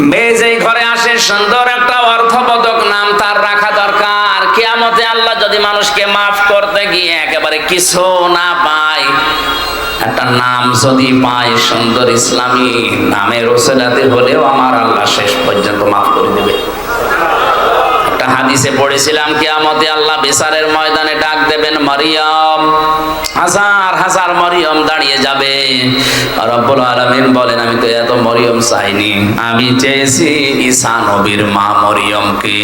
মেয়ে ঘরে আসে, সুন্দর একটা অর্থবোধক নাম তার রাখা দরকার। কেয়ামতে আল্লাহ যদি মানুষকে মাফ করতে গিয়ে একেবারে কিছু না পায়, একটা নাম যদি পায় সুন্দর ইসলামী নামের ওসেলাতে হলেও আমার আল্লাহ শেষ পর্যন্ত মাফ করে দেবে। একটা হাদিসে পড়েছিলাম, কিয়ামতে আল্লাহ বিচারের ময়দানে ডাক দেবেন, মরিয়ম হাজার মরিয়ম দাঁড়িয়ে যাবে। রব্বুল আলামিন বলেন, আমি তো এত মরিয়ম চাইনি। আমি চেয়েছি ঈসা নবীর মা মরিয়মকে।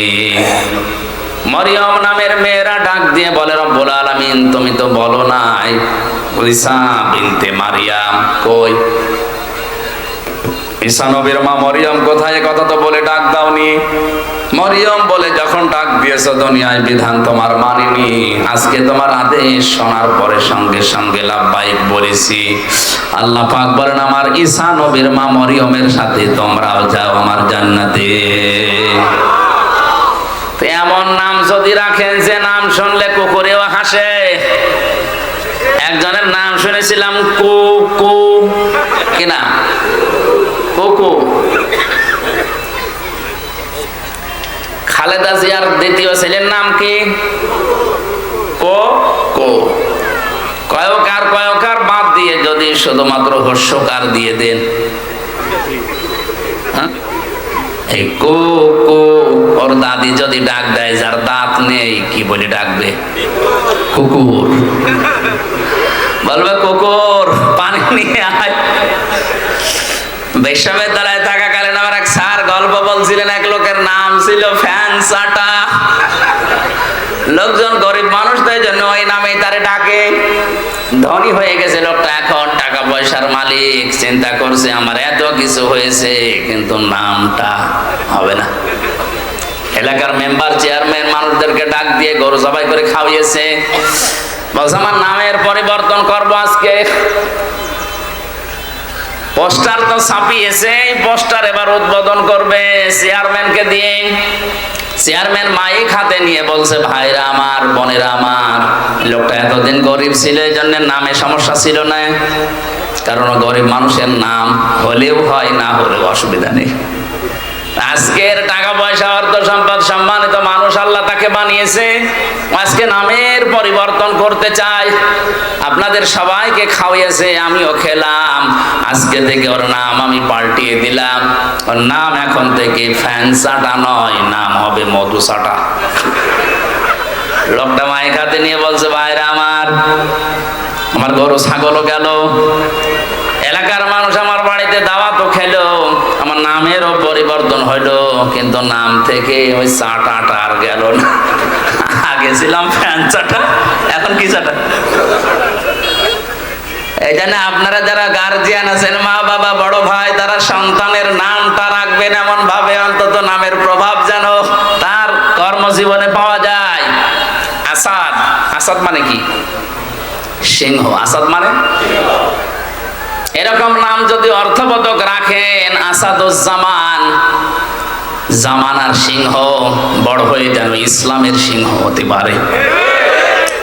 মরিয়ম নামের মেয়েরা ডাক দিয়ে বলে, রব্বুল আলামিন, তুমি তো বলো নাই, ঈসা বিনতে মারিয়াম কই? ঈসা নবীর মা মরিয়ম কোথায়? কথা তো বলে ডাক দাওনি। মরিয়ম বলে, যখন ডাক দিয়েছ দুনিয়ায় বিধান তোমার মানিনি। আজকে তোমার আদেশ শোনার পরে সঙ্গে সঙ্গে লাভবাহিক বলেছি। আল্লাহ পাক বলেন, আমার ঈসা নবীর মা মরিয়মের সাথে তোমরাও যাও আমার জান্নাতে। এমন নাম যদি রাখেন, যে নাম শুনলে কুকুরেও হাসে। একজনের নাম শুনেছিলাম, কু কু। কিনা কোকো খালেদা জিয়ার দ্বিতীয় ছেলের নাম কি? কো? কো। কয়কার কয়কার বাদ দিয়ে যদি শুধুমাত্র হস্যকার দিয়ে দেন। হ্যাঁ? এই কো কো, ওর দাদি যদি ডাক দেয়, যার দাঁত নেই, কি বলে ডাকবে? কুকুর বলবে কুকুর পানি নিয়ে আয় বিশ্ববিদ্যালয়ে থাকাকালীন আমার এক স্যার গল্প বলছিলেন, এক লোকের নাম ছিল ফ্যান সাটা। লোকজন গরিব মানুষ জন্য ওই নামে তারে ডাকে। ধনী হয়ে গেছে লোকটা, এখন টাকা পয়সার মালিক, চিন্তা করছে আমার এত কিছু হয়েছে, কিন্তু নামটা হবে না। এলাকার মেম্বার, চেয়ারম্যান মানুষদেরকে ডাক দিয়ে গরু জবাই করে খাওয়িয়েছে। বলছে, আমার নামের পরিবর্তন করব আজকে। পোস্টার তো ছাপিয়েছে পোস্টার এবার উদ্বোধন করবে চেয়ারম্যানকে দিয়ে। চেয়ারম্যান মাইক হাতে নিয়ে বলছে, ভাইরা আমার, বোনেরা আমার, লোকটা এতদিন গরিব ছিল, এই জন্য নামে সমস্যা ছিল না। কারণ গরিব মানুষের নাম হলেও হয়, না হলেও অসুবিধা নেই। আজকের টাকা পয়সা অর্থ সম্পদ সম্মানিত মানুষ আল্লাহ তাকে বানিয়েছে। আজকে নামের পরিবর্তন করতে চাই। আপনাদের সবাইকে খাওয়াইয়েছে, আমিও খেলাম। আজকে থেকে ওর নাম আমি পাল্টিয়ে দিলাম। ওর নাম এখন থেকে ফ্যান সাটা নয়, নাম হবে মধু সাটা লোকটা মায়ের হাতে নিয়ে বলছে, ভাইরা আমার আমার গরু ছাগলও গেল এলাকার মানুষ আমার বাড়িতে দাওয়াতও খেলো আমার নামেরও পরিবর্তন হইল, কিন্তু নাম থেকে ওই চাটাটা আর গেল না। আগে ছিলাম ফ্যান চাটা, এখন কি চাটা? এই জন্য আপনারা যারা গার্জিয়ান আছেন, মা বাবা, বড় ভাই, তারা সন্তানের নামটা রাখবেন এমন ভাবে অন্তত নামের প্রভাব যেন তার কর্মজীবনে পাওয়া যায়। আসাদ আসাদ মানে কি? সিংহ, আসাদ মানে? এরকম নাম যদি অর্থবোধক রাখেন আসাদুজ্জামান, জামানার সিংহ, বড় হয়ে যেন ইসলামের সিংহ হতে পারে।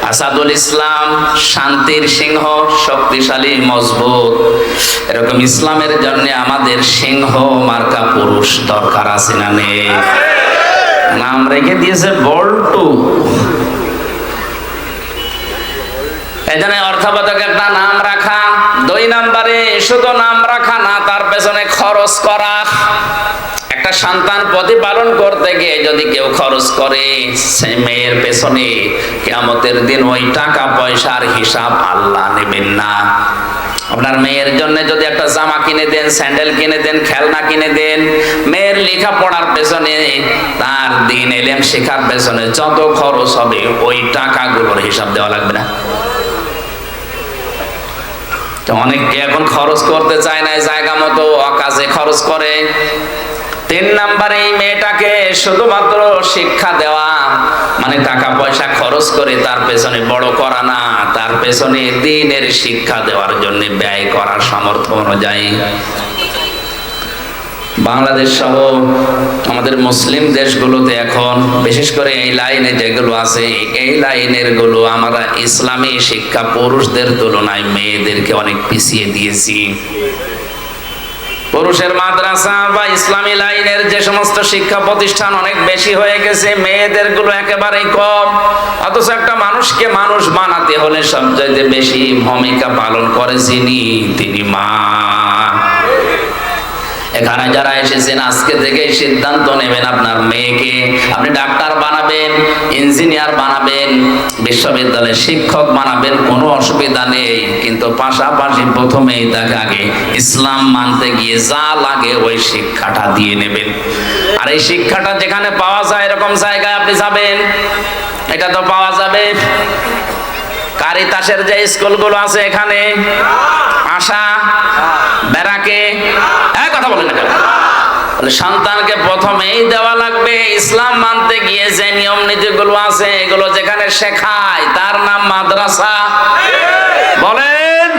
আসাদুল ইসলাম শান্তির সিংহ, শক্তিশালী, মজবুত। এরকম ইসলামের জন্য আমাদের সিংহ, মার্কা পুরুষ দরকার আছে না নেই? নাম রেখে দিয়েছে বল্টু। এখানে অর্থবোধক একটা নাম রাখা দুই নাম্বারে শুধু নাম রাখা না, তার পেছনে খরচ করা। একটা সন্তান প্রতিপালন করতে গিয়ে যদি কেউ খরচ করে, সে মেয়ের পেছনে কেমতের দিন ওই টাকা, পয়সার হিসাব আল্লাহ নেবেন না। আপনার মেয়ের জন্য যদি একটা জামা কিনে দেন, স্যান্ডেল কিনে দেন, খেলনা কিনে দেন, মেয়ের লেখা পড়ার পেছনে, তার দিন এলেম শেখার পেছনে যত খরচ হবে, ওই টাকাগুলোর হিসাব দেওয়া লাগবে না। তো অনেকে এখন খরচ করতে চায় না জায়গা মতো অকাজে খরচ করে। তিন নাম্বারে এই মেয়েটাকে শুধুমাত্র শিক্ষা দেওয়া মানে টাকা পয়সা খরচ করে তার পেছনে বড় করা না, তার পেছনে দিনের শিক্ষা দেওয়ার জন্য ব্যয় করার সামর্থ্য অনুযায়ী। বাংলাদেশ সহ আমাদের মুসলিম দেশগুলোতে এখন, বিশেষ করে এই লাইনে যেগুলো আছে, এই লাইনেরগুলো আমরা ইসলামী শিক্ষা পুরুষদের তুলনায় মেয়েদেরকে অনেক পিছিয়ে দিয়েছি। পুরুষের মাদ্রাসা বা ইসলামী লাইনের যে সমস্ত শিক্ষা প্রতিষ্ঠান অনেক বেশি হয়ে গেছে মেয়েদেরগুলো একেবারেই কম। অথচ একটা মানুষকে মানুষ বানাতে হলে সবচাইতে বেশি ভূমিকা পালন করে যিনি তিনি মা। এখানে যারা এসেছেন, আজকে থেকে সিদ্ধান্ত নেবেন আপনার মেয়েকে। আপনি ডাক্তার বানাবেন, ইঞ্জিনিয়ার বানাবেন, বিশ্ববিদ্যালয়ের শিক্ষক বানাবেন, কোনো অসুবিধা নেই। কিন্তু পাশাপাশি প্রথমেই তাকে আগে ইসলাম মানতে গিয়ে যা লাগে ওই শিক্ষাটা দিয়ে নেবেন। আর এই শিক্ষাটা যেখানে পাওয়া যায় এরকম জায়গায় আপনি যাবেন। এটা তো পাওয়া যাবে কারিতাসের যে স্কুলগুলো আছে এখানে, আশা কথা বলেন না সন্তানকে প্রথমেই দেওয়া লাগবে, ইসলাম মানতে গিয়ে যে নিয়ম নীতিগুলো আছে, এগুলো যেখানে শেখায়, তার নাম মাদ্রাসা। বলেন?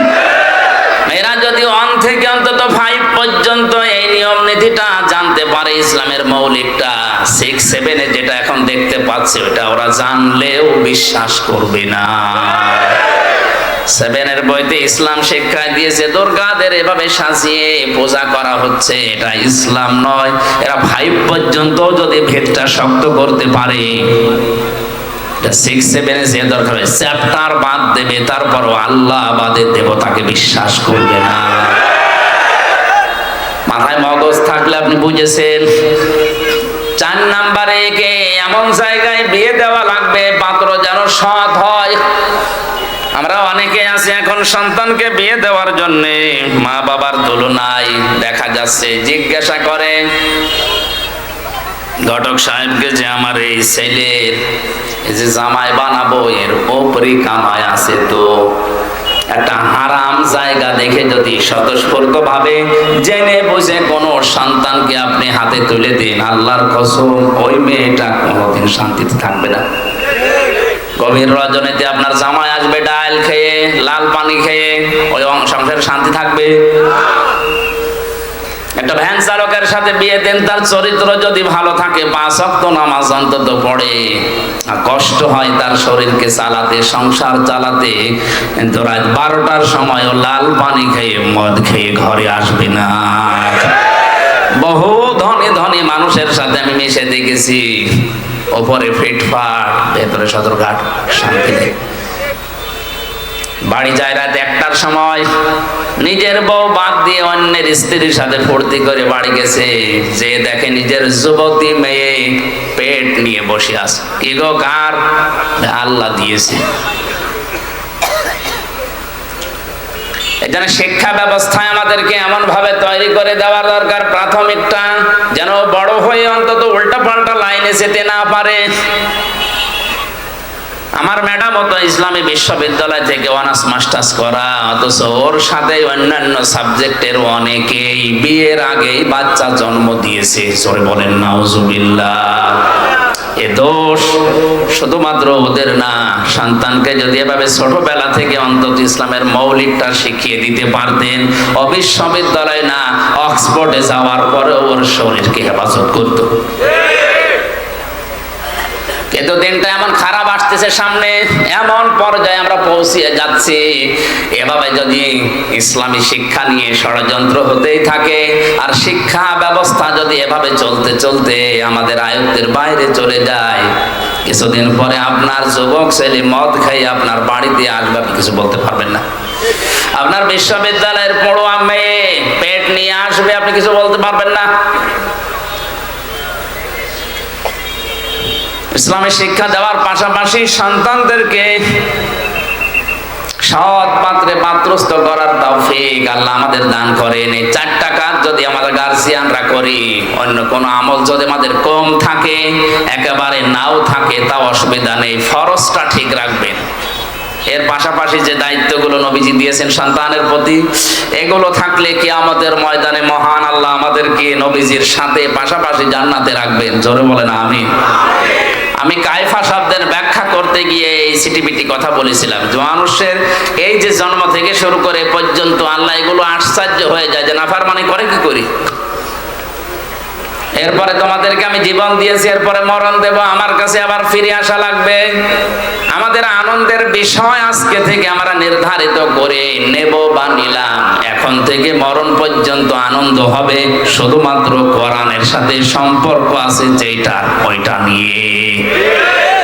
এরা যদি ওয়ান থেকে অন্তত ফাইভ পর্যন্ত এই নিয়ম নীতিটা জানতে পারে, ইসলামের মৌলিকটা সিক্স সেভেনে যেটা এখন দেখতে পাচ্ছে, ওটা ওরা জানলেও বিশ্বাস করবে না। সেভেনের বইতে ইসলাম শিক্ষা দিয়েছে, দুর্গাদের এভাবে সাজিয়ে পূজা করা হচ্ছে। এটা ইসলাম নয়, এরা ফাইভ পর্যন্ত যদি ভেদটা শক্ত করতে পারে। যে তারপরও আল্লাহ দেবতাকে বিশ্বাস করবে না। মাথায় থাকলে আপনি বুঝেছেন। চার নাম্বারে একে এমন জায়গায় বিয়ে দেওয়া লাগবে, পাত্র যেন সৎ হয়। আমরা অনেকে আছি এখন সন্তানকে বিয়ে দেওয়ার জন্য। মা বাবার তুলনায় দেখা যাচ্ছে, জিজ্ঞাসা করে, ঘটক সাহেবকে যে আমার এই ছেলের যে জামাই বানাবো, এর ওপরই কামাই আছে তো। একটা হারাম জায়গা দেখে যদি স্বতঃস্ফূর্ত ভাবে জেনে বুঝে কোনো সন্তানকে আপনি হাতে তুলে দিন, আল্লাহর কসম, ওই মেয়েটা কোনোদিন শান্তিতে থাকবে না। গভীর রজনীতে আপনার জামাই আসবে, ডাল খেয়ে, লাল পানি খেয়ে, ওই সংসারে শান্তি থাকবে। একটা ভ্যান চালকের সাথে বিয়ে দেন, তার চরিত্র যদি ভালো থাকে, পাঁচ নামাজ অন্তত পড়ে। কষ্ট হয় তার শরীরকে চালাতে, সংসার চালাতে, কিন্তু রাত বারোটার সময় লাল পানি খেয়ে, মদ খেয়ে ঘরে আসবে না। বহু ধনী ধনী মানুষের সাথে আমি মিশে দেখেছি। ওপরে ফিটফাট ভেতরে সদরঘাট, শান্তি বাড়ি যায় রাত একটার সময়, নিজের বউ বাদ দিয়ে অন্যের স্ত্রীর সাথে ফুর্তি করে বাড়ি গেছে। যে দেখে নিজের যুবতী মেয়ে পেট নিয়ে বসে আছে। কি গো কার? আল্লাহ দিয়েছে। এখানে শিক্ষা ব্যবস্থায় আমাদেরকে এমন ভাবে তৈরি করে দেওয়ার দরকার। প্রাথমিকটা যেন বড় হয়ে অন্তত উল্টা পাল্টা লাইনে যেতে না পারে। আমার ম্যাডাম তো ইসলামী বিশ্ববিদ্যালয় থেকে অনার্স, মাস্টার্স করা, অথচ ওর সাথে অন্যান্য সাবজেক্টের অনেকেই বিয়ের আগেই বাচ্চা জন্ম দিয়েছে। সরে বলেন, নাউজুবিল্লাহ। এ দোষ শুধুমাত্র ওদের না, সন্তানকে যদি এভাবে ছোটবেলা থেকে অন্তত ইসলামের মৌলিকটা শিখিয়ে দিতে পারতেন, অবিশ্ববিদ্যালয় না, অক্সফোর্ডে যাওয়ার পরে ওর শরীরকে হেফাজত করতো। কিন্তু দিনটা এমন খারাপ আসতেছে সামনে, এমন পর্যায়ে আমরা পৌঁছিয়ে যাচ্ছি। এভাবে যদি ইসলামী শিক্ষা নিয়ে ষড়যন্ত্র হতেই থাকে, আর শিক্ষা ব্যবস্থা যদি এভাবে চলতে চলতে আমাদের আয়ত্তের বাইরে চলে যায়, কিছুদিন পরে আপনার যুবক ছেলে মদ খাই আপনার বাড়িতে আসবে, আপনি কিছু বলতে পারবেন না। আপনার বিশ্ববিদ্যালয়ের পড়ুয়া মেয়ে পেট নিয়ে আসবে, আপনি কিছু বলতে পারবেন না। ইসলামের শিক্ষা দেওয়ার পাশাপাশি সন্তানদেরকে সৎ পাত্রে পাত্রস্থ করার তৌফিক আল্লাহ আমাদের দান করেন। এই চারটা কাজ যদি আমাদের গার্জিয়ানরা করি, অন্য কোনো আমল যদি আমাদের কম থাকে, একেবারে নাও থাকে, তাও অসুবিধা নেই, ফরজটা ঠিক রাখবেন। এর পাশাপাশি যে দায়িত্বগুলো নবীজি দিয়েছেন সন্তানের প্রতি, এগুলো থাকলে কি আমাদের ময়দানে মহান আল্লাহ আমাদেরকে নবীজির সাথে পাশাপাশি জান্নাতে রাখবেন। জোরে বলেন আমি আমি কায়ফা শব্দের ব্যাখ্যা করতে গিয়ে এই সিটিপিটি কথা বলেছিলাম। মানুষের এই যে জন্ম থেকে শুরু করে পর্যন্ত আল্লাহ এগুলো আশ্চর্য হয়ে যায়। যে নাফার মানে করে কি করি? এরপরে তোমাদেরকে আমি জীবন দিয়েছি, এরপরে মরণ দেব, আমার কাছে আবার ফিরে আসা লাগবে। আমাদের আনন্দের বিষয় আজকে থেকে আমরা নির্ধারিত করে নেব বা নিলাম। এখন থেকে মরণ পর্যন্ত আনন্দ হবে, শুধুমাত্র কোরআনের সাথে সম্পর্ক আছে যেটা ওইটা নিয়ে।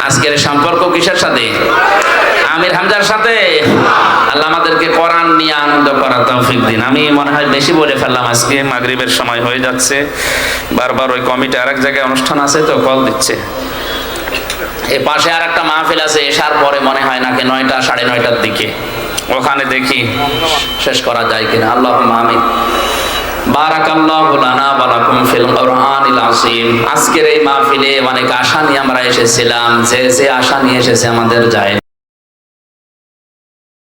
আজকের সম্পর্ক কিসের সাথে? আমির হামজার সাথে। আল্লাহ আমাদেরকে কোরআন নিয়ে আনন্দ করা তৌফিক দিন। আমি মনে হয় বেশি বলে ফেললাম আজকে, মাগরিবের সময় হয়ে যাচ্ছে। বারবার ওই কমিটি আরেক জায়গায় অনুষ্ঠান আছে তো, কল দিচ্ছে। এ পাশে আর একটা মাহফিল আছে এসার পরে মনে হয় নাকি নয়টা, সাড়ে নয়টার দিকে। ওখানে দেখি শেষ করা যায় কিনা। আল্লাহ আমি আজকের এই মাহফিলে অনেক আশা নিয়ে আমরা এসেছিলাম, যে যে আশা নিয়ে এসেছে আমাদের যায়